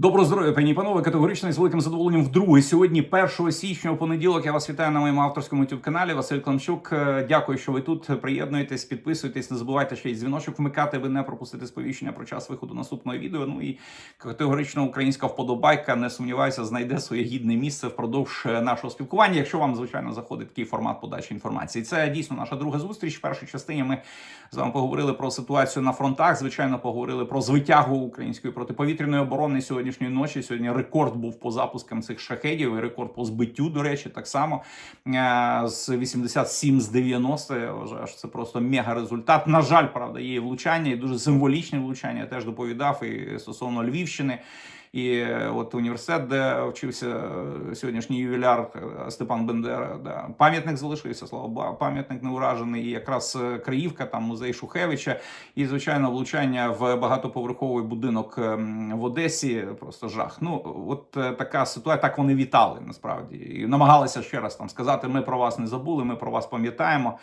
Доброго здоров'я, пані і панове. Категорично і з великим задоволенням вдруге. Сьогодні, 1 січня, у понеділок, я вас вітаю на моєму авторському youtube каналі Василь Кламчук. Е, Дякую, що ви тут. Приєднуєтесь, підписуйтесь. Не забувайте ще й дзвіночок вмикати, аби не пропустити сповіщення про час виходу наступного відео. Ну і категорично українська вподобайка, не сумніваюся, знайде своє гідне місце впродовж е, нашого спілкування. Якщо вам звичайно заходить такий формат подачі інформації, це дійсно наша друга зустріч. В першій частині ми з вами поговорили про ситуацію на фронтах. Звичайно, поговорили про звитягу української протиповітряної оборони сьогоднішньої ночі. Сьогодні рекорд був по запускам цих шахедів, і рекорд по збиттю. До речі, так само Е, з 87 з 90. Я вважаю, що це просто мега результат. На жаль, правда, є влучання, і дуже символічне влучання. Я теж доповідав і стосовно Львівщини. І е, от університет, де вчився е, сьогоднішній ювіляр е, Степан Бендера, да, пам'ятник залишився, слава Богу, пам'ятник не уражений. І якраз Криївка, там музей Шухевича, і звичайно влучання в багатоповерховий будинок в Одесі. Просто жах. Ну от е, така ситуація. Так вони вітали насправді і намагалися ще раз там сказати: ми про вас не забули, ми про вас пам'ятаємо.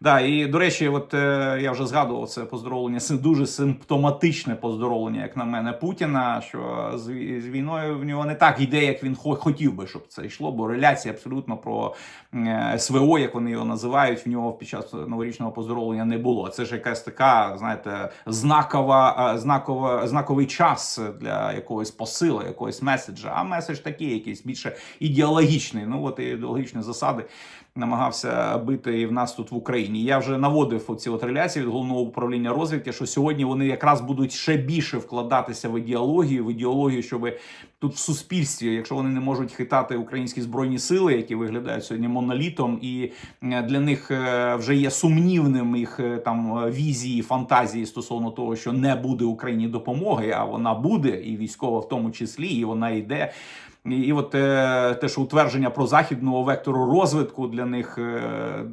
Да, і до речі, от е, я вже згадував це поздоровлення, це дуже симптоматичне поздоровлення, як на мене, Путіна. Що з, з війною в нього не так йде, як він хотів би, щоб це йшло, бо реляція абсолютно про е, СВО, як вони його називають, в нього під час новорічного поздоровлення не було. Це ж якась така, знаєте, знакова, знакова, знаковий час для якогось посила, якогось меседжа. А меседж такий, якийсь більше ідеологічний. Ну от ідеологічні засади намагався бити і в нас тут в Україні. Я вже наводив оці от реляції від головного управління розвідки, що сьогодні вони якраз будуть ще більше вкладатися в ідеологію, в ідеологію, щоб тут в суспільстві, якщо вони не можуть хитати українські збройні сили, які виглядають сьогодні монолітом, і е, для них е, вже є сумнівним їх е, там візії, фантазії стосовно того, що не буде Україні допомоги, а вона буде, і військова в тому числі, і вона йде. І, і от е, те, що утвердження про західного вектору розвитку для них е,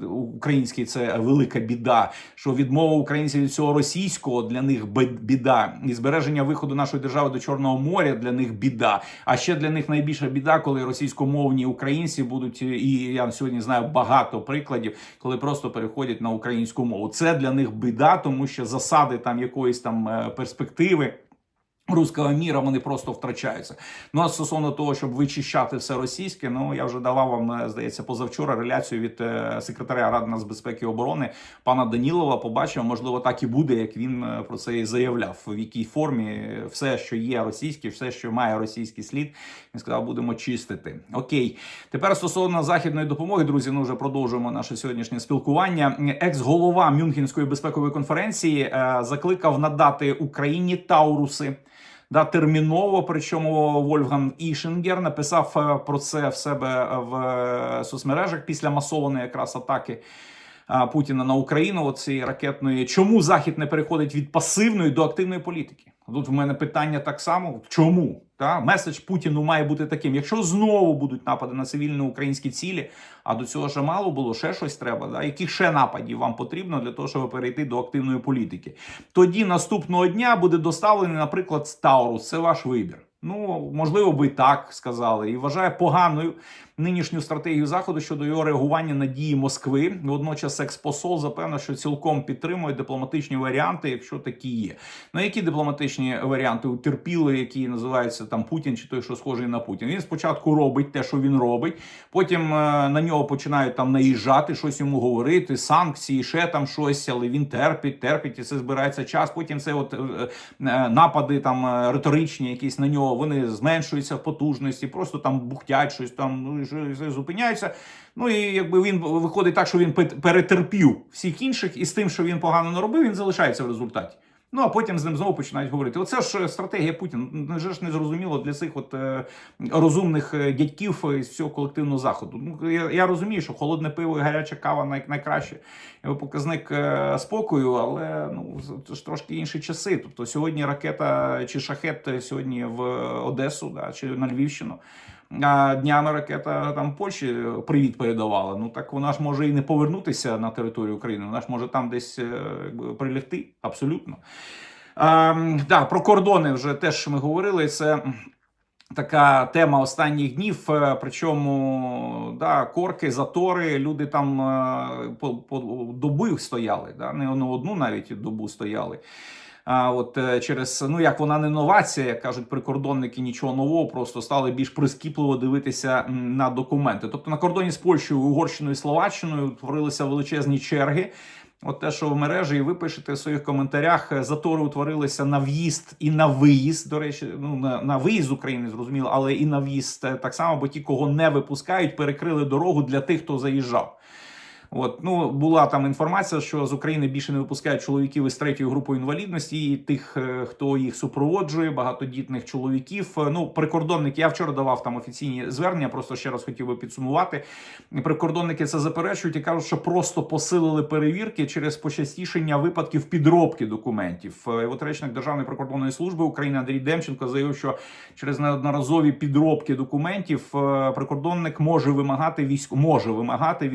український це велика біда. Що відмова українців від цього російського для них біда, і збереження виходу нашої держави до Чорного моря для них біда. А ще для них найбільша біда, коли російськомовні українці будуть, е, і я сьогодні знаю багато прикладів, коли просто переходять на українську мову. Це для них біда, тому що засади там якоїсь там перспективи. Руського міра вони просто втрачаються. Ну а стосовно того, щоб вичищати все російське, ну я вже давав вам, е, здається, позавчора реляцію від е, секретаря Ради нацбезпеки і оборони пана Данілова. Побачив, можливо, так і буде, як він е, про це і заявляв. В якій формі все, що є російське, все, що має російський слід, він сказав, будемо чистити. Окей, тепер стосовно західної допомоги, друзі, ну вже продовжуємо наше сьогоднішнє спілкування. Екс-голова Мюнхенської безпекової конференції закликав надати Україні Тауруси. Да, терміново, причому Вольфган Ішингер написав е, про це в себе в е, соцмережах після масованої якраз атаки Путіна на Україну. Оцієї ракетної. Чому Захід не переходить від пасивної до активної політики? Тут в мене питання так само: чому? Та меседж Путіну має бути таким. Якщо знову будуть напади на цивільні українські цілі, а до цього вже мало було, ще щось треба. Да? Яких ще нападів вам потрібно для того, щоб перейти до активної політики? Тоді наступного дня буде доставлений, наприклад, Таурус. Це ваш вибір. Ну, можливо, би так сказали, і вважає поганою нинішню стратегію заходу щодо його реагування на дії Москви. Водночас, експосол запевнив, що цілком підтримує дипломатичні варіанти, якщо такі є. Ну які дипломатичні варіанти утерпіли, які називаються там Путін чи той, що схожий на Путін. Він спочатку робить те, що він робить, потім е, на нього починають там наїжджати, щось йому говорити, санкції, ще там щось, але він терпить, терпить, і це збирається час. Потім це от е, е, напади там е, риторичні, якісь на нього, вони зменшуються в потужності, просто там бухтять щось там, ну зупиняються. Ну і якби він виходить так, що він пе- перетерпів всіх інших, і з тим, що він погано не робив, він залишається в результаті. Ну а потім з ним знову починають говорити. Оце ж стратегія Путіна. Вже ж не зрозуміло для цих от е, розумних е, дядьків із всього колективного заходу. Ну я, я розумію, що холодне пиво і гаряча кава най, найкраще е, показник спокою, але ну це ж трошки інші часи. Тобто сьогодні ракета чи шахет сьогодні в Одесу, да, чи на Львівщину. А днями ракета там Польщі е, привіт передавала. Ну так вона ж може і не повернутися на територію України. Вона ж може там десь е, якби, прилягти абсолютно. Ем, да, про кордони вже теж ми говорили. Це така тема останніх днів. е, Причому да, корки, затори, люди там по, по доби стояли, да, не одну навіть добу стояли. А от е, через ну як вона не новація, як кажуть прикордонники, нічого нового, просто стали більш прискіпливо дивитися на документи. Тобто на кордоні з Польщею, Угорщиною і Словаччиною утворилися величезні черги. От те, що в мережі, і ви пишете в своїх коментарях, е, затори утворилися на в'їзд і на виїзд. До речі, ну на, на виїзд України зрозуміло, але і на в'їзд е, так само, бо ті, кого не випускають, перекрили дорогу для тих, хто заїжджав. От ну була там інформація, що з України більше не випускають чоловіків із третьою групою інвалідності, і тих, е, хто їх супроводжує, багатодітних чоловіків. Е, Ну, прикордонники, я вчора давав там офіційні звернення. Просто ще раз хотів би підсумувати. Прикордонники це заперечують і кажуть, що просто посилили перевірки через почастішення випадків підробки документів. Е, От речник Державної прикордонної служби України Андрій Демченко заявив, що через неодноразові підробки документів прикордонник може вимагати військ... може вимагати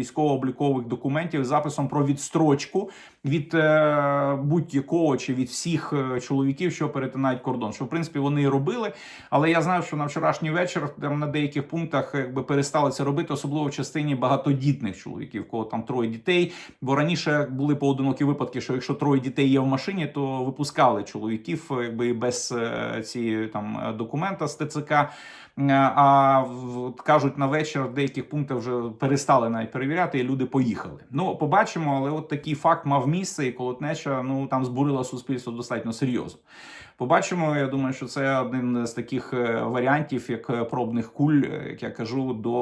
військово-облікових документів з записом про відстрочку від е, будь-якого чи від всіх е, чоловіків, що перетинають кордон. Що в принципі вони і робили. Але я знаю, що на вчорашній вечір там на деяких пунктах якби перестали це робити, особливо в частині багатодітних чоловіків, кого там троє дітей. Бо раніше були поодинокі випадки, що якщо троє дітей є в машині, то випускали чоловіків, якби без е, цієї там документа з ТЦК. А кажуть, на вечір в деяких пунктах вже перестали навіть перевіряти, і люди поїхали. Ну, побачимо, але от такий факт мав місце, і колотнеча ну там збурила суспільство достатньо серйозно. Побачимо. Я думаю, що це один з таких е, варіантів, як е, пробних куль, е, як я кажу, до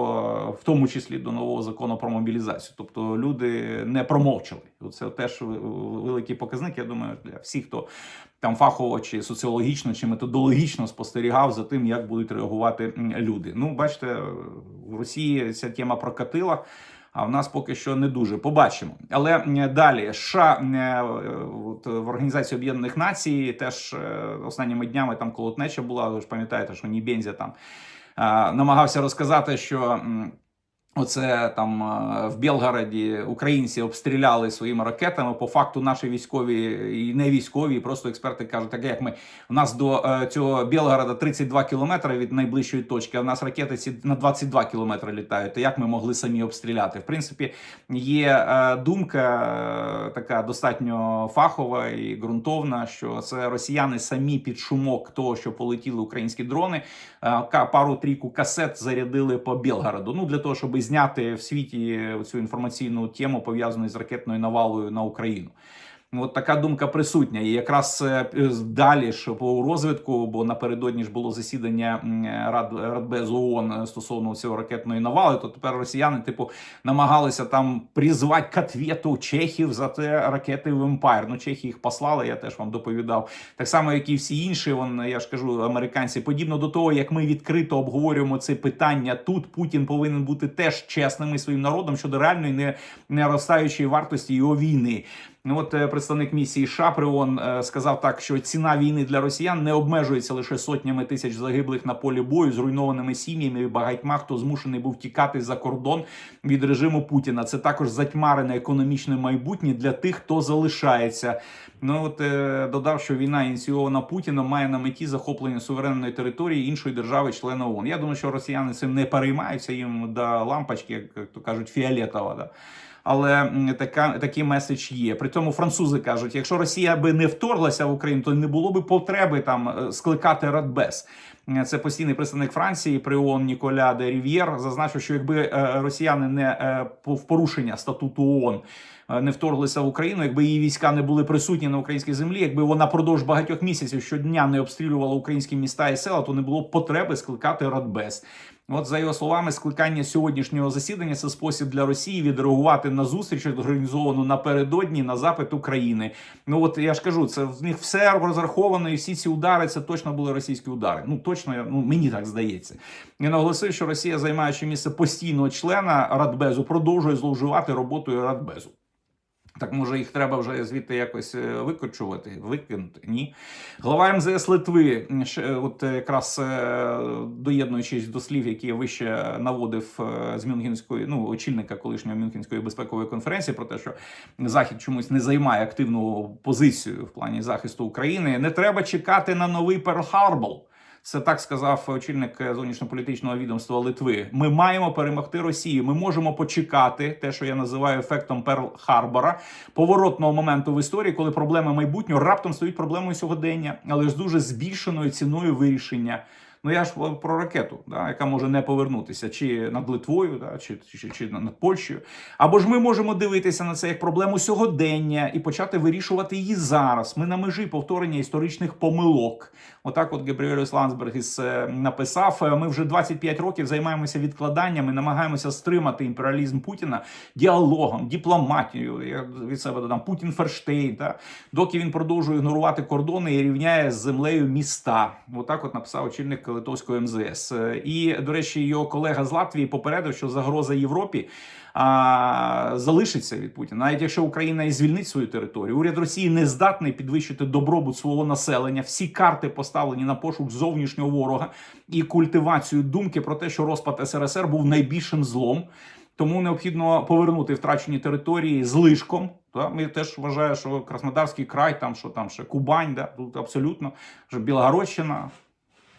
в тому числі до нового закону про мобілізацію. Тобто люди не промовчали. Це теж великий показник. Я думаю, для всіх, хто там фахово чи соціологічно, чи методологічно спостерігав за тим, як будуть реагувати люди. Ну, бачите, в Росії ця тема прокатила. А в нас поки що не дуже побачимо. Але далі США е, от, в Організації Об'єднаних Націй теж е, останніми днями там колотнеча була. Ви ж пам'ятаєте, що Нібензя там е, намагався розказати, що. Оце там е, в Білгороді українці обстріляли своїми ракетами. По факту наші військові і не військові, просто експерти кажуть, так як ми у нас до е, цього Білгорода 32 кілометри від найближчої точки. А в нас ракети ці на 22 кілометри літають. То як ми могли самі обстріляти? В принципі, є е, думка така достатньо фахова і ґрунтовна, що це росіяни самі під шумок того, що полетіли українські дрони, пару трійку касет зарядили по Білгороду. Ну для того, щоб зняти в світі цю інформаційну тему пов'язану з ракетною навалою на Україну. От така думка присутня. І якраз е, далі ж по розвитку, бо напередодні ж було засідання Рад Радбез ООН е, стосовно цього ракетної навали. То тепер росіяни, типу, намагалися там призвати к ответу чехів за те ракети в Емпайр. Ну, чехи їх послали, я теж вам доповідав. Так само, як і всі інші, вон, я ж кажу, американці, подібно до того, як ми відкрито обговорюємо це питання тут. Путін повинен бути теж чесним із своїм народом щодо реальної не, неростаючої вартості його війни. Ну, от е, представник місії США при ООН е, сказав так, що ціна війни для росіян не обмежується лише сотнями тисяч загиблих на полі бою, зруйнованими сім'ями і багатьма, хто змушений був тікати за кордон від режиму Путіна. Це також затьмарене економічне майбутнє для тих, хто залишається. Ну от е, додав, що війна ініційована Путіном має на меті захоплення суверенної території іншої держави-члена ООН. Я думаю, що росіяни цим не переймаються їм до лампочки, як то кажуть, фіолетова. Да? Але така такий меседж є. При цьому французи кажуть, якщо Росія би не вторглася в Україну, то не було би потреби там е, скликати Радбез. Е, Це постійний представник Франції при ООН Ніколя де Рів'єр зазначив, що якби е, росіяни не в порушення статуту ООН не вторглися в Україну, якби її війська не були присутні на українській землі, якби вона продовж багатьох місяців щодня не обстрілювала українські міста і села, то не було б потреби скликати Радбез. От за його словами, скликання сьогоднішнього засідання це спосіб для Росії відреагувати на зустріч, організовану напередодні на запит України. Ну от я ж кажу, це в них все розраховано, і всі ці удари це точно були російські удари. Ну точно я- ну мені так здається. І наголосив, що Росія, займаючи місце постійного члена Радбезу, продовжує зловживати роботою Радбезу. Так може їх треба вже звідти якось е, викочувати, викинути? Ні. Глава МЗС Литви, е, от якраз е, доєднуючись до слів, які вище наводив з Мюнхенської, ну очільника колишньої Мюнхенської безпекової конференції, про те, що Захід чомусь не займає активну позицію в плані захисту України. Не треба чекати на новий Перл-Харбор. Це так сказав очільник е, зовнішньополітичного відомства Литви. Ми маємо перемогти Росію. Ми можемо почекати те, що я називаю ефектом Перл Харбора, поворотного моменту в історії, коли проблеми майбутнього раптом стають проблемою сьогодення, але ж дуже збільшеною ціною вирішення. Ну я ж про ракету, да, яка може не повернутися чи над Литвою, да, чи, чи, чи над Польщею. Або ж ми можемо дивитися на це як проблему сьогодення і почати вирішувати її зараз. Ми на межі повторення історичних помилок. Отак, от Габріелюс Ландсбергіс е, написав: е, ми вже 25 років займаємося відкладаннями, намагаємося стримати імперіалізм Путіна діалогом, дипломатією. Я від себе додам Путін Ферштейн, да, доки він продовжує ігнорувати кордони і рівняє з землею міста. Отак, от написав очільник литовського МЗС. Е, І до речі, його колега з Латвії попередив, що загроза Європі а, залишиться від Путіна, навіть якщо Україна і звільнить свою територію. Уряд Росії не здатний підвищити добробут свого населення. Всі карти поставлені на пошук зовнішнього ворога і культивацію думки про те, що розпад СРСР був найбільшим злом. Тому необхідно повернути втрачені території з лишком. Та ми теж вважаю, що Краснодарський край, там що там ще Кубань, да тут абсолютно що Білогородщина.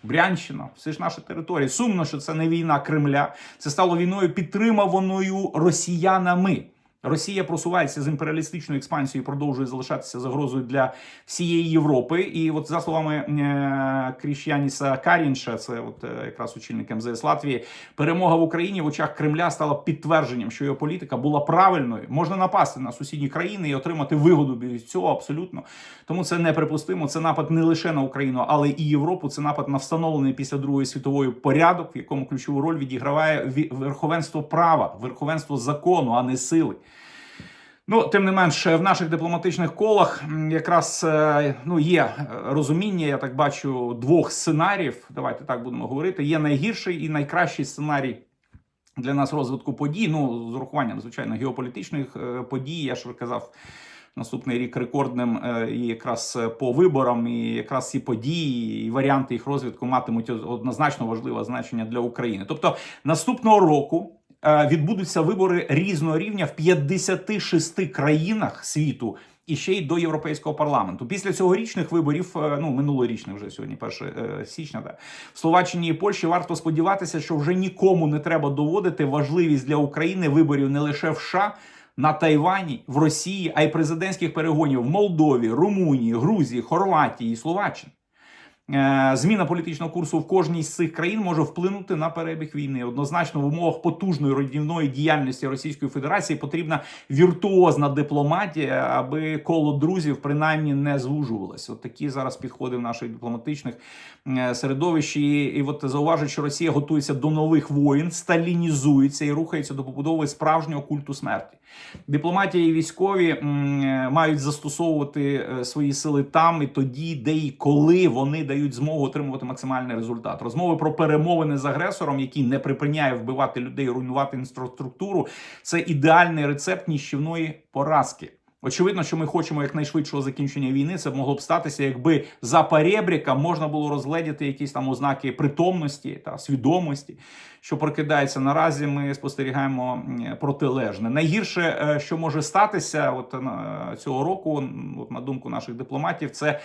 Брянщина, все ж наша територія. Сумно, що це не війна Кремля. Це стало війною підтримуваною росіянами. Росія просувається з імперіалістичною експансією, продовжує залишатися загрозою для всієї Європи. І от за словами е, Кріщаніса Карінша, це от е, якраз очільник МЗС Латвії, перемога в Україні в очах Кремля стала підтвердженням, що його політика була правильною. Можна напасти на сусідні країни і отримати вигоду від цього абсолютно. Тому це неприпустимо. Це напад не лише на Україну, але і Європу. Це напад на встановлений після Другої світової порядок, в якому ключову роль відіграває ві- верховенство права, верховенство закону, а не сили. Ну, тим не менш, в наших дипломатичних колах якраз е, ну є е, розуміння, я так бачу, двох сценаріїв. Давайте так будемо говорити. Є найгірший і найкращий сценарій для нас розвитку подій. Ну, з урахуванням, звичайно, геополітичних е, подій. Я ж казав. Наступний рік рекордним і якраз по виборам, і якраз ці події і варіанти їх розвитку матимуть однозначно важливе значення для України. Тобто наступного року відбудуться вибори різного рівня в 56 країнах світу. І ще й до європейського парламенту. Після цьогорічних виборів, е, ну минулорічних вже сьогодні, 1 січня, да, в Словаччині і Польщі варто сподіватися, що вже нікому не треба доводити важливість для України виборів не лише в США, на Тайвані, в Росії, а й президентських перегонів в Молдові, Румунії, Грузії, Хорватії і Словаччині. Е, Зміна політичного курсу в кожній з цих країн може вплинути на перебіг війни. Однозначно, в умовах потужної руйнівної діяльності Російської Федерації потрібна віртуозна дипломатія, аби коло друзів принаймні не звужувалося. От такі зараз підходи в наших дипломатичних е, середовищ. І, і от зауважить, що Росія готується до нових воїн, сталінізується і рухається до побудови справжнього культу смерті. Дипломатія і військові е, мають застосовувати е, свої сили там і тоді, де і коли вони дають змогу отримувати максимальний результат. Розмови про перемовини з агресором, який не припиняє вбивати людей, руйнувати інфраструктуру, це ідеальний рецепт ніщівної поразки. Очевидно, що ми хочемо якнайшвидшого закінчення війни. Це могло б статися, якби за перебріка можна було розгледіти якісь там ознаки притомності та свідомості, що прокидається наразі. Ми спостерігаємо протилежне. Найгірше, е, що може статися, от цього року, от на думку наших дипломатів, це.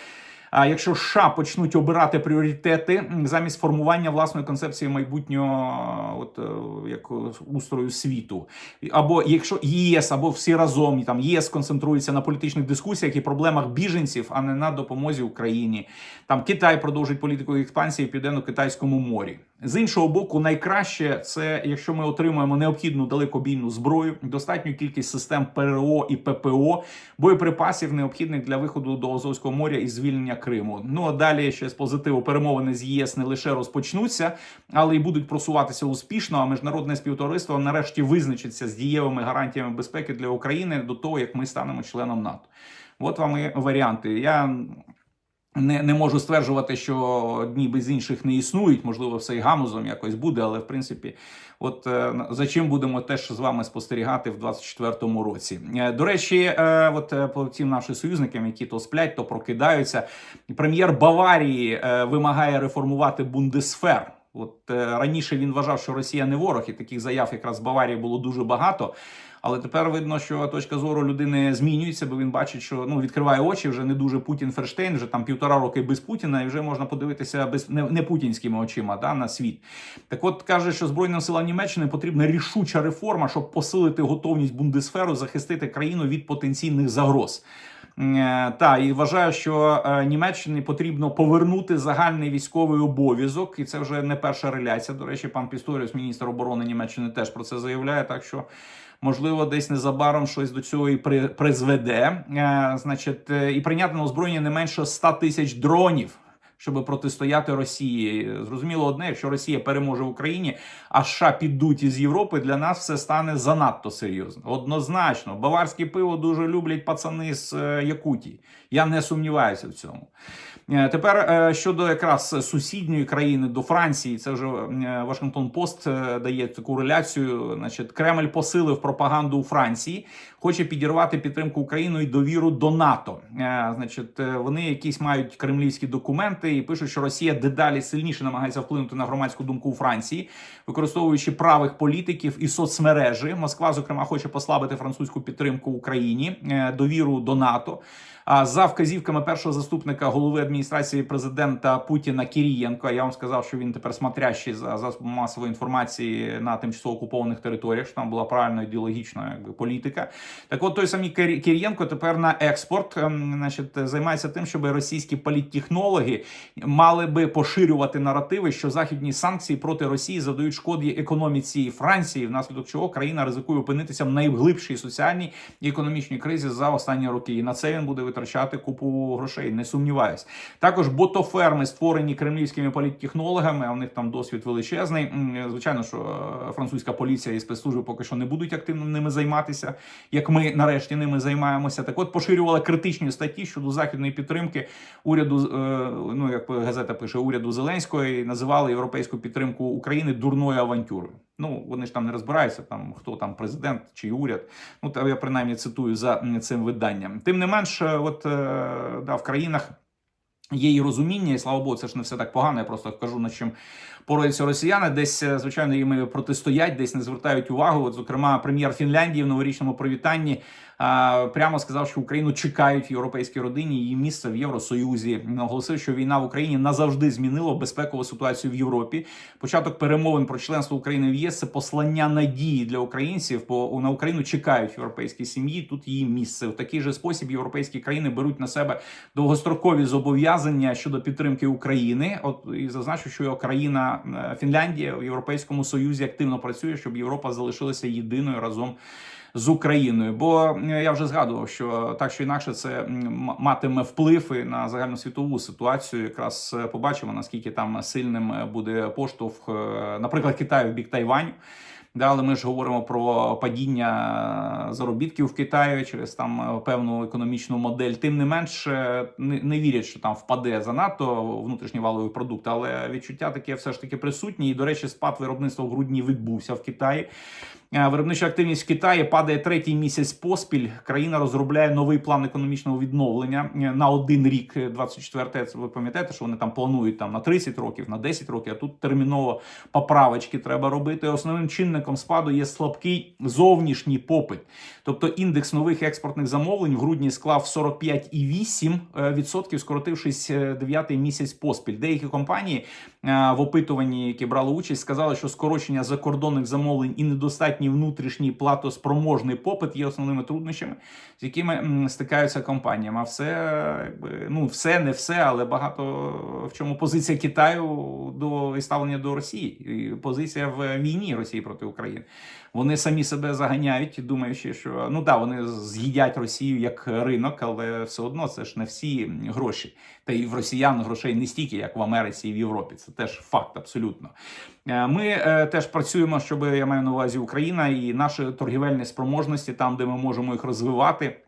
А якщо США почнуть обирати пріоритети замість формування власної концепції майбутнього, от е, як устрою світу, або якщо ЄС або всі разом там ЄС концентрується на політичних дискусіях і проблемах біженців, а не на допомозі Україні. Там Китай продовжить політику експансії в південно-китайському морі. З іншого боку, найкраще це якщо ми отримуємо необхідну далекобійну зброю, достатню кількість систем ПРО і ППО, боєприпасів необхідних для виходу до Азовського моря і звільнення Криму. Ну а далі ще з позитиву перемовини з ЄС не лише розпочнуться, але й будуть просуватися успішно. А міжнародне співтовариство нарешті визначиться з дієвими гарантіями безпеки для України до того, як ми станемо членом НАТО. От вам і варіанти. Я не, не можу стверджувати, що одні без інших не існують. Можливо, все і гамузом якось буде, але в принципі, от е, за чим будемо теж з вами спостерігати в 24-му році. Е, До речі, е, от е, по цим нашим союзникам, які то сплять, то прокидаються. Прем'єр Баварії вимагає реформувати Бундесфер. От раніше він вважав, що Росія не ворог, і таких заяв якраз з Баварії було дуже багато. Але тепер видно, що точка зору людини змінюється, бо він бачить, що ну відкриває очі вже не дуже Путін Ферштейн, вже там півтора роки без Путіна, і вже можна подивитися без не, не путінськими очима да, на світ. Так от каже, що Збройним силам Німеччини потрібна рішуча реформа, щоб посилити готовність Бундесферу захистити країну від потенційних загроз. Е, Та і вважаю, що е, Німеччині потрібно повернути загальний військовий обов'язок, і це вже не перша реляція. До речі, пан Пісторіус, міністр оборони Німеччини, теж про це заявляє. Так що. Можливо, десь незабаром щось до цього і при, призведе. Е, значить, і прийняти на озброєння не менше 100 тисяч дронів, щоб протистояти Росії. Зрозуміло одне, якщо Росія переможе в Україні, а США підуть із Європи, для нас все стане занадто серйозно. Однозначно, баварське пиво дуже люблять пацани з е, Якутії. Я не сумніваюся в цьому. Е, Тепер е, щодо якраз сусідньої країни до Франції, це вже е, Вашингтон Пост дає таку реляцію. Значить, Кремль посилив пропаганду у Франції, хоче підірвати підтримку України і довіру до НАТО. Значить, вони якісь мають кремлівські документи і пишуть, що Росія дедалі сильніше намагається вплинути на громадську думку у Франції, використовуючи правих політиків і соцмережі. Москва, зокрема, хоче послабити французьку підтримку Україні, довіру до НАТО. За вказівками першого заступника голови адміністрації президента Путіна Кірієнко, я вам сказав, що він тепер смотрящий за засобами масової інформації на тимчасово окупованих територіях. що Там була правильно ідеологічна якби політика. Так, от той самий Кірієнко тепер на експорт, ем, значить, займається тим, щоб російські політтехнологи мали би поширювати наративи, що західні санкції проти Росії задають шкоди економіці Франції, внаслідок чого країна ризикує опинитися в найглибшій соціальній і економічній кризі за останні роки. І на це він буде витрачати купу грошей. Не сумніваюсь. Також ботоферми створені кремлівськими політтехнологами. А в них там досвід величезний. Звичайно, що е, французька поліція і спецслужби поки що не будуть активно ними займатися, як ми нарешті ними займаємося. Так от поширювали критичні статті щодо західної підтримки уряду. е, Ну як газета пише, уряду Зеленського і називали європейську підтримку України дурною авантюрою. Ну вони ж там не розбираються, там хто там президент чи уряд. Ну та я принаймні цитую за цим виданням. Тим не менш, е, от е, да, в країнах. Є і розуміння, і слава Богу, це ж не все так погано. Я просто кажу, над чим пораються росіяни. Десь, е, звичайно, їм протистоять, десь не звертають увагу. От, зокрема, прем'єр Фінляндії в новорічному привітанні прямо сказав, що Україну чекають в європейській родині її місце в Євросоюзі. Наголосив, що війна в Україні назавжди змінила безпекову ситуацію в Європі. Початок перемовин про членство України в ЄС це послання надії для українців. Бо на Україну чекають в європейській сім'ї. Тут її місце. В такий же спосіб європейські країни беруть на себе довгострокові зобов'язання щодо підтримки України. От і зазначу, що країна е, Фінляндія в Європейському Союзі активно працює, щоб Європа залишилася єдиною разом. З Україною, бо я вже згадував, що так чи інакше це матиме вплив і на загальносвітову ситуацію. Якраз е, побачимо наскільки там сильним е, буде поштовх, е, наприклад, Китаю в бік Тайваню. Да, але ми ж говоримо про падіння заробітків в Китаї через там певну економічну модель. Тим не менш, не вірять, що там впаде занадто внутрішній валовий продукт, але відчуття таке все ж таки присутні. І, до речі, спад виробництва в грудні відбувся в Китаї. Е, Виробнича активність в Китаї падає третій місяць поспіль. Країна розробляє новий план економічного відновлення е, на один рік. 24 це ви пам'ятаєте, що вони там планують там на 30 років, на 10 років. А тут терміново поправочки треба робити. Основним чинником спаду є слабкий зовнішній попит. Тобто індекс нових експортних замовлень в грудні склав 45,8%, скоротившись е, дев'ятий місяць поспіль. Деякі компанії в опитуванні, які брали участь, сказали, що скорочення закордонних замовлень і недостатній внутрішній платоспроможний попит є основними труднощами, з якими стикаються компаніями. А все ну все не все, але багато в чому позиція Китаю до і ставлення до Росії, і позиція в війні Росії проти України. Вони самі себе заганяють, думаючи, що ну да, вони з'їдять Росію як ринок, але все одно це ж не всі гроші. Та й в росіян грошей не стільки, як в Америці і в Європі. Це теж факт абсолютно. Е, Ми е, теж працюємо, щоб я маю на увазі Україна і наші торгівельні спроможності, там де ми можемо їх розвивати.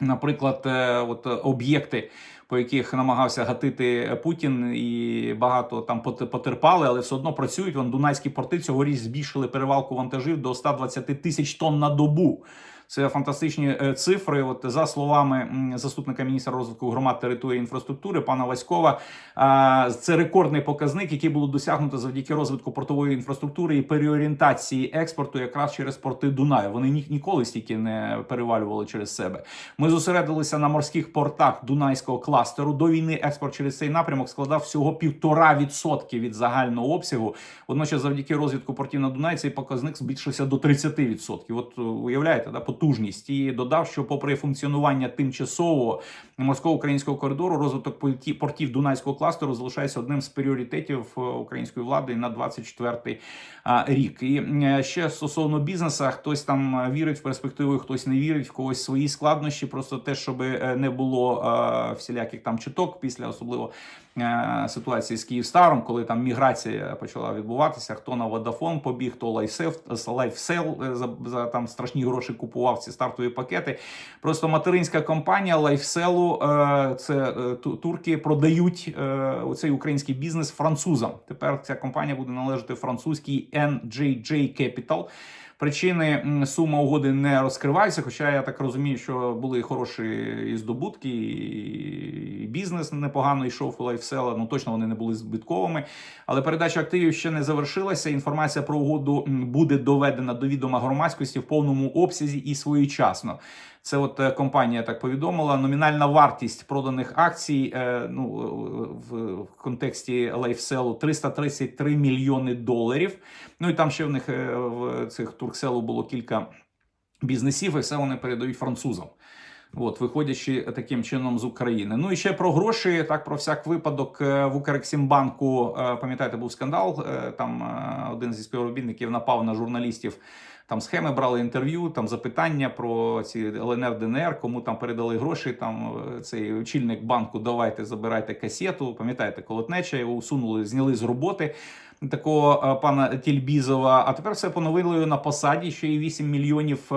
Наприклад, е, от об'єкти, по яких намагався гатити Путін, і багато там пот- потерпали, але все одно працюють. Вон Дунайські порти цьогоріч збільшили перевалку вантажів до 120 тисяч тонн на добу. Це фантастичні е, цифри. От за словами заступника міністра розвитку громад території інфраструктури пана Васькова, це рекордний показник, який було досягнуто завдяки розвитку портової інфраструктури і переорієнтації експорту якраз через порти Дунаю. Вони ні, ніколи стільки не перевалювали через себе. Ми зосередилися на морських портах Дунайського кластеру. До війни експорт через цей напрямок складав всього півтора відсотки від загального обсягу. Водночас, завдяки розвитку портів на Дунаї, цей показник збільшився до 30%. От е, уявляєте, да, потужність. І додав, що попри функціонування тимчасового морського українського коридору, розвиток порті- портів Дунайського кластеру залишається одним з пріоритетів е, української влади на 24-й рік. І е, ще стосовно бізнесу, хтось там е, вірить в перспективу, хтось не вірить, в когось свої складнощі. Просто те, щоб е, не було е, всіляких там чуток після особливо е, ситуації з Київстаром, коли там міграція почала відбуватися. Хто на Водафон побіг, хто лайфсел, лайфсел е, за, за там страшні гроші купував ці стартові пакети. Просто материнська компанія лайфселу, е, це е, турки продають е, цей український бізнес французам. Тепер ця компанія буде належати французькій NJJ Capital. Причини сума угоди не розкриваються, хоча я так розумію, що були хороші і здобутки, і бізнес непогано йшов у лайфсела. Ну точно вони не були збитковими. Але передача активів ще не завершилася. Інформація про угоду буде доведена до відома громадськості в повному обсязі і своєчасно. Це от е, компанія так повідомила. Номінальна вартість проданих акцій е, ну, в, в контексті лайфселу 333 мільйони доларів. Ну і там ще в них е, в цих туркселу було кілька бізнесів, і все вони передають французам. От, виходячи таким чином з України. Ну і ще про гроші, так про всяк випадок е, в Укрексімбанку, е, пам'ятаєте, був скандал. е, Там один зі співробітників напав на журналістів. Там схеми брали інтерв'ю, там запитання про ці ЛНР, ДНР, кому там передали гроші. Там цей очільник банку давайте забирайте касету. Пам'ятаєте, колотнеча його усунули, зняли з роботи такого е, пана Тільбізова. А тепер все поновили на посаді. Ще й 8 мільйонів е,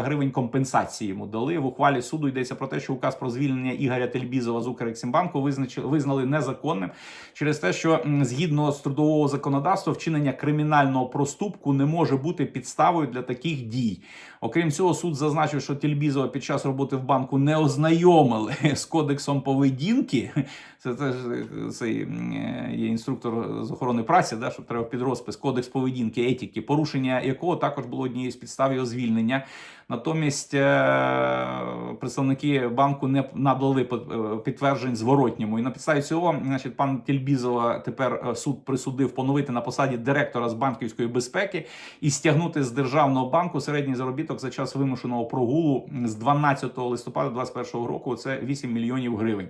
гривень компенсації йому дали. В ухвалі суду йдеться про те, що указ про звільнення Ігоря Тельбізова з Укрексімбанку визначили визнали незаконним через те, що згідно з трудового законодавства вчинення кримінального проступку не може бути підставою для таких дій. Окрім цього, суд зазначив, що Тельбізова під час роботи в банку не ознайомили з кодексом поведінки. Це теж е, цей е, є інструктор з охорони праці, да, що треба під розпис кодекс поведінки, етики, порушення якого також було однією з підстав його звільнення. Натомість е, представники банку не надали підтверджень зворотньому. І на підставі цього, значить, пан Тільбізова тепер суд присудив поновити на посаді директора з банківської безпеки і стягнути з державного банку середній заробіток за час вимушеного прогулу з 12 листопада 2021 року. Це 8 мільйонів гривень.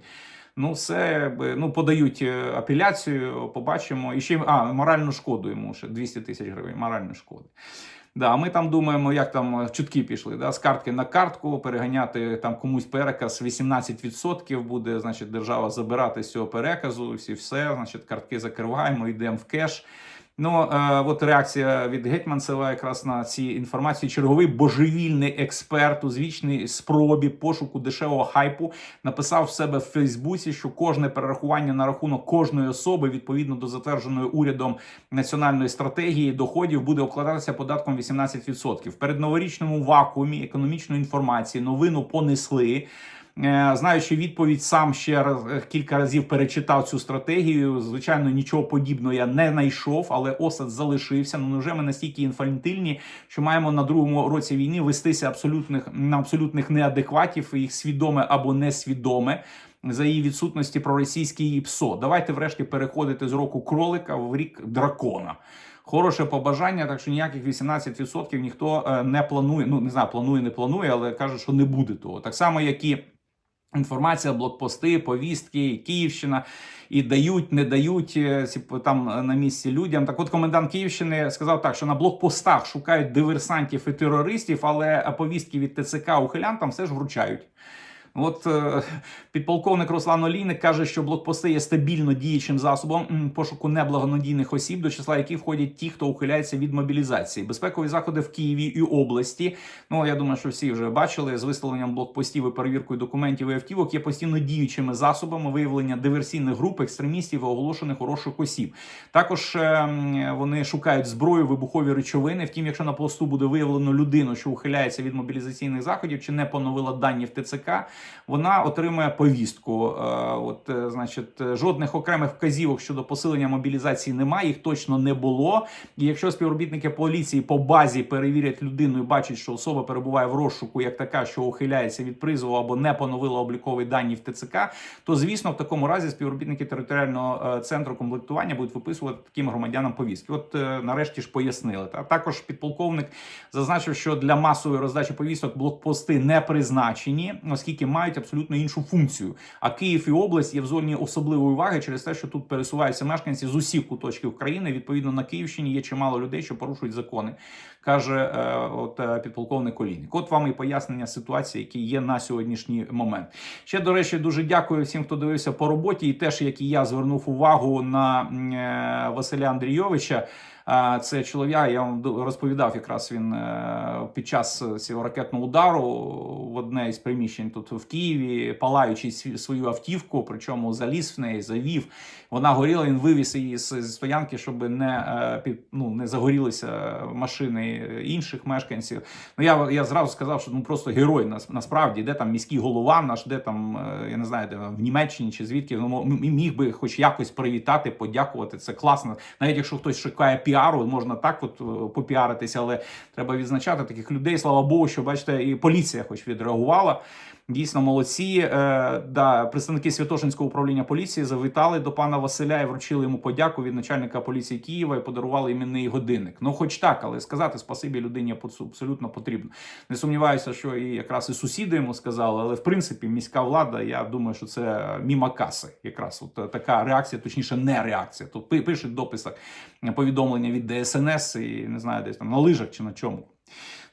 Ну, все би, ну подають е, апеляцію, побачимо. І ще а моральну шкоду йому ще 200 тисяч гривень. Моральної шкоди. Да, ми там думаємо, як там е, чутки пішли. Да, з картки на картку переганяти там комусь переказ 18% буде. Значить, держава забирати з цього переказу. Всі все, значить, картки закриваємо, йдемо в кеш. Ну е, от реакція від Гетьманцева якраз на ці інформації. Черговий божевільний експерт у звічній спробі пошуку дешевого хайпу написав в себе в Фейсбуці, що кожне перерахування на рахунок кожної особи відповідно до затвердженої урядом національної стратегії доходів буде обкладатися податком 18%. В передноворічному вакуумі економічної інформації новину понесли. Е, Знаючи відповідь, сам ще раз е, кілька разів перечитав цю стратегію. Звичайно, нічого подібного я не знайшов, але осад залишився. Ну вже ми настільки інфантильні, що маємо на другому році війни вестися абсолютних на абсолютних неадекватів, їх свідоме або несвідоме. За її відсутності проросійське її ПСО. Давайте, врешті, переходити з року кролика в рік дракона. Хороше побажання, так що ніяких 18% ніхто е, не планує. Ну не знаю, планує, не планує, але каже, що не буде того. Так само, як і Інформація, блокпости, повістки, Київщина і дають, не дають е, ці там е, на місці людям. Так, от комендант Київщини сказав так, що на блокпостах шукають диверсантів і терористів, але е, повістки від ТЦК ухилянтам все ж вручають. От е, підполковник Руслан Олійник каже, що блокпости є стабільно діючим засобом пошуку неблагонадійних осіб, до числа яких входять ті, хто ухиляється від мобілізації. Безпекові заходи в Києві і області. Ну я думаю, що всі вже бачили з виставленням блокпостів і перевіркою документів і автівок є постійно діючими засобами виявлення диверсійних груп, екстремістів і оголошених у розшук осіб. Також е, вони шукають зброю, вибухові речовини. Втім, якщо на посту буде виявлено людину, що ухиляється від мобілізаційних заходів чи не поновила дані в ТЦК, вона отримує повістку. Е, От, е, значить, жодних окремих вказівок щодо посилення мобілізації немає, їх точно не було. І якщо співробітники поліції по базі перевірять людину і бачать, що особа перебуває в розшуку як така, що ухиляється від призову або не поновила облікові дані в ТЦК, то звісно в такому разі співробітники територіального е, центру комплектування будуть виписувати таким громадянам повістки. От нарешті ж пояснили. Та також підполковник зазначив, що для масової роздачі повісток блокпости не призначені, оскільки мають абсолютно іншу функцію. А Київ і область є в зоні особливої уваги через те, що тут пересуваються мешканці з усіх куточків країни. Відповідно на Київщині є чимало людей, що порушують закони, каже е, от е, підполковник Олійник. От вам і пояснення ситуації, які є на сьогоднішній момент. Ще до речі, дуже дякую всім, хто дивився по роботі, і теж як і я звернув увагу на е, Василя Андрійовича. Це чоловік, я вам розповідав, якраз він е, під час цього ракетного удару в одне із приміщень тут в Києві, палаючи свою автівку, причому заліз в неї, завів. Вона горіла, він вивіз її з стоянки, щоб не е, ну не загорілися машини інших мешканців. Ну я я зразу сказав, що ну просто герой нас насправді, де там міський голова наш, де там е, я не знаю, де в Німеччині чи звідки ну, міг би хоч якось привітати, подякувати. Це класно. Навіть якщо хтось шукає піару, можна так от е, попіаритися, але треба відзначати таких людей. Слава Богу, що бачите, і поліція хоч відреагувала. Дійсно, молодці. Е, да, представники Святошинського управління поліції завітали до пана Василя і вручили йому подяку від начальника поліції Києва і подарували іменний годинник. Ну, хоч так, але сказати спасибі людині абсолютно потрібно. Не сумніваюся, що і якраз і сусіди йому сказали, але в принципі міська влада, я думаю, що це міма каси. Якраз от е, така реакція, точніше, не реакція. Тут пишуть в дописах повідомлення від ДСНС і не знаю, десь там на лижах чи на чому.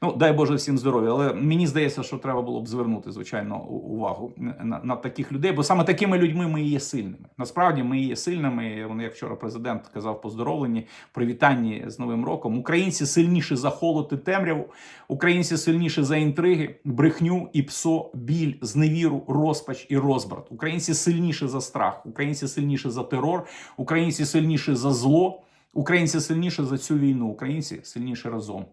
Ну, дай Боже всім здоров'я, але мені здається, що треба було б звернути звичайно увагу на, на таких людей, бо саме такими людьми ми і є сильними. Насправді ми і є сильними. Вони, як вчора президент казав, в поздоровленні, привітанні з Новим роком. Українці сильніші за холод і темряву, українці сильніші за інтриги, брехню і псо, біль, зневіру, розпач і розбрат. Українці сильніші за страх, українці сильніші за терор, українці сильніші за зло, українці сильніші за цю війну, українці сильніші разом.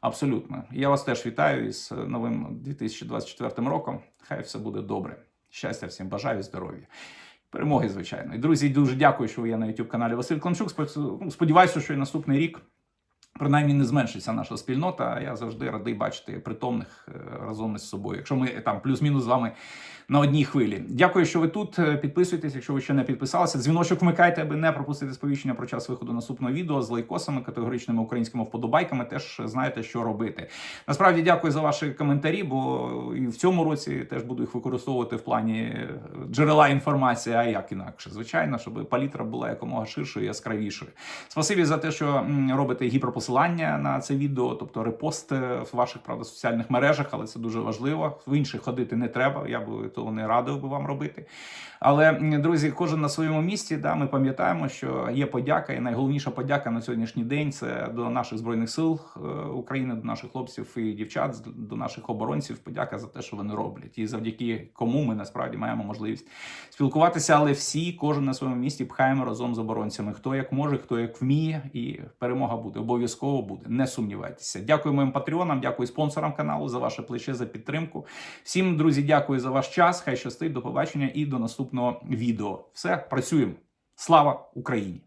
Абсолютно. Я вас теж вітаю із е, новим 2024 роком. Хай все буде добре. Щастя всім бажаю, здоров'я. Перемоги, звичайно. І друзі, дуже дякую, що ви є на youtube каналі Василь Кланчук. Ну, Сподіваюся, що і наступний рік. Принаймні не зменшиться наша спільнота. а Я завжди радий бачити притомних е, разом із собою. Якщо ми там плюс-мінус з вами на одній хвилі. Дякую, що ви тут. Е, Підписуйтесь, якщо ви ще не підписалися. Дзвіночок вмикайте, аби не пропустити сповіщення про час виходу наступного відео з лайкосами, категоричними українськими вподобайками. Теж знаєте, що робити. Насправді дякую за ваші коментарі, бо і в цьому році теж буду їх використовувати в плані е, джерела інформації. А як інакше, звичайно, щоб палітра була якомога ширшою і яскравішою. Спасибі за те, що робите гіперпосилання на це відео, тобто репост в ваших правда соціальних мережах, але це дуже важливо. В інших ходити не треба. Я би того не радив би вам робити. Але друзі, кожен на своєму місці. Да, ми пам'ятаємо, що є подяка, і найголовніша подяка на сьогоднішній день це до наших збройних сил е, України, до наших хлопців і дівчат, до наших оборонців. Подяка за те, що вони роблять, і завдяки кому ми насправді маємо можливість спілкуватися. Але всі, кожен на своєму місці, пхаємо разом з оборонцями. Хто як може, хто як вміє, і перемога буде обов'язково буде. Не сумнівайтеся. Дякую моїм патреонам, дякую спонсорам каналу за ваше плече, за підтримку. Всім, друзі, дякую за ваш час. Хай щастить, до побачення і до наступного відео. Все, працюємо. Слава Україні!